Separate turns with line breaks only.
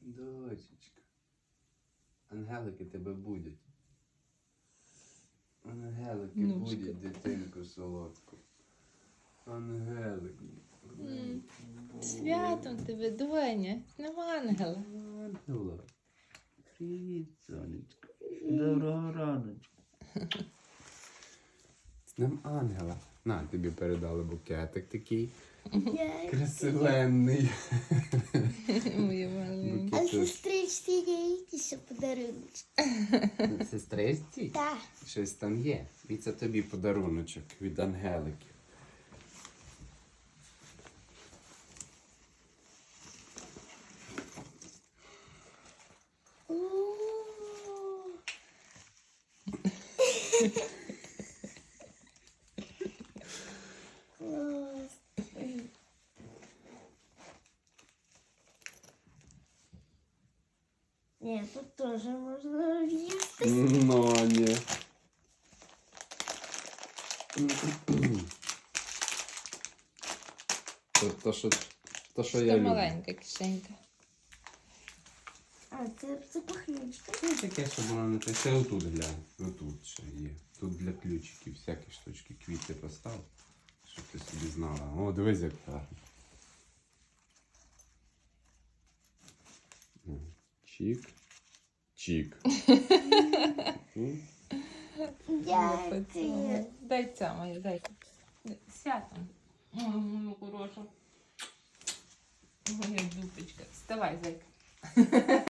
Дочечка. Ангелики тебе будуть. Ангелики
Ножка.
будуть дитинку солодку. Ангелики.
М. Святом тебе, доня. Нема ангела.
Ангела. Привіт, сонечко. Доброго раночку. З ним ангела. На, тобі передали букетик такий. Красивенний.
Моя маленька.
А
Букетик.
сестричці є якісь подарунки?
Сестричці?
Так.
Щось там є. І це тобі подаруночок від ангеликів.
Ні, тут теж можна їсти.
Ну, ні. То, то, що, то, що я
Це
люблю.
маленька кишенька.
А, це, це пахнючка.
Ну, таке, щоб воно не те. Ще отут глянь. Отут ще є. Тут для ключиків всякі штучки, квіти постав, щоб ти собі знала. О, дивись, як гарно. Чик. М,
Дякую.
Дай ця моя, дай. Ой, моя хороша. Моя дупочка. Вставай, зайка.